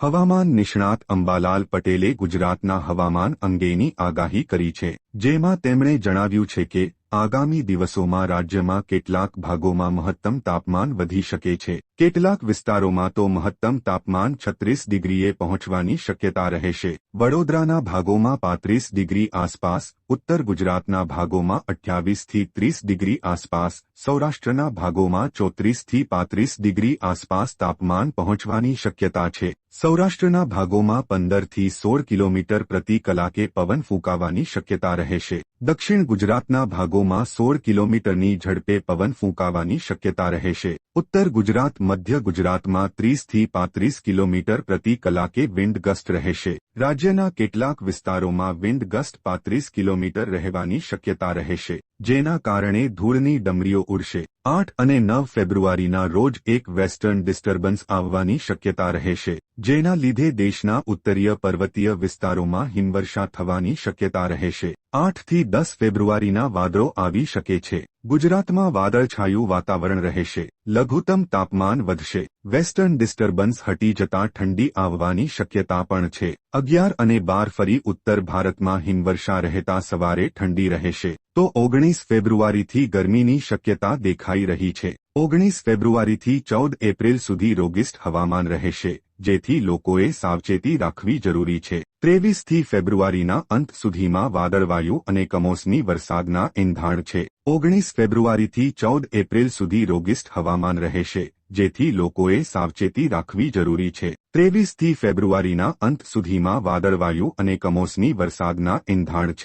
હવામાન નિષ્ણાત અંબાલાલ પટેલે ગુજરાતના હવામાન અંગેની આગાહી કરી છે, જેમાં તેમણે જણાવ્યું છે કે, આગામી દિવસોમાં રાજ્યમાં કેટલાક ભાગોમાં મહત્તમ તાપમાન વધી શકે છે. કેટલાક વિસ્તારોમાં તો મહત્તમ તાપમાન છત્રીસ ડિગ્રીએ પહોંચવાની શક્યતા રહેશે વડોદરાના ભાગોમાં પાંત્રીસ ડિગ્રી આસપાસ, ઉત્તર ગુજરાતના ભાગોમાં અઠ્યાવીસથી ત્રીસ ડિગ્રી આસપાસ, સૌરાષ્ટ્રના ભાગોમાં ચોત્રીસથી પાંત્રીસ ડિગ્રી આસપાસ તાપમાન પહોંચવાની શક્યતા છે. સૌરાષ્ટ્રના ભાગોમાં પંદરથી સોળ કિલોમીટર પ્રતિ કલાકે પવન ફૂંકાવાની શક્યતા રહેશે દક્ષિણ ગુજરાતના ભાગોમાં સોળ કિલોમીટરની ઝડપે પવન ફૂંકાવાની શક્યતા રહેશે ઉત્તર ગુજરાત, મધ્ય ગુજરાતમાં ત્રીસથી પાંત્રીસ કિલોમીટર પ્રતિ કલાકે વિન્ડ ગસ્ટ રહેશે. રાજ્યના કેટલાક વિસ્તારોમાં વિન્ડ ગસ્ટ પાંત્રીસ કિલોમીટર રહેવાની શક્યતા રહેશે, જેના કારણે ધૂળની ડમરીઓ ઉડશે. આઠ અને નવ ફેબ્રુઆરીના રોજ એક વેસ્ટર્ન ડિસ્ટર્બન્સ આવવાની શક્યતા રહેશે જેના લીધે દેશના ઉત્તરીય પર્વતીય વિસ્તારોમાં હિમવર્ષા થવાની શક્યતા રહેશે આઠથી દસ ફેબ્રુઆરીના વાદળો આવી શકે છે. ગુજરાતમાં વાદળછાયું વાતાવરણ રહેશે લઘુત્તમ તાપમાન વધશે. વેસ્ટર્ન ડિસ્ટર્બન્સ હટી જતાં ઠંડી આવવાની શક્યતા પણ છે. અગિયાર અને બાર ફરી ઉત્તર ભારતમાં હિમવર્ષા રહેતા સવારે ઠંડી રહેશે. તો ઓગણીસ ફેબ્રુઆરીથી ગરમીની શક્યતા દેખાઈ રહી છે. ઓગણીસ ફેબ્રુઆરીથી ચૌદ એપ્રિલ સુધી રોગિસ્ટ હવામાન રહેશે, જેથી લોકોએ સાવચેતી રાખવી જરૂરી છે. ત્રેવીસથી ફેબ્રુઆરીના અંત સુધીમાં વાદળવાયુ અને કમોસમી વરસાદના એંધાણ છે. ઓગણીસ ફેબ્રુઆરીથી ચૌદ એપ્રિલ સુધી રોગિસ્ટ હવામાન રહેશે જેથી લોકોએ સાવચેતી રાખવી જરૂરી છે. ત્રેવીસથી ફેબ્રુઆરીના અંત સુધીમાં વાદળવાયુ અને કમોસમી વરસાદના એંધાણ છે.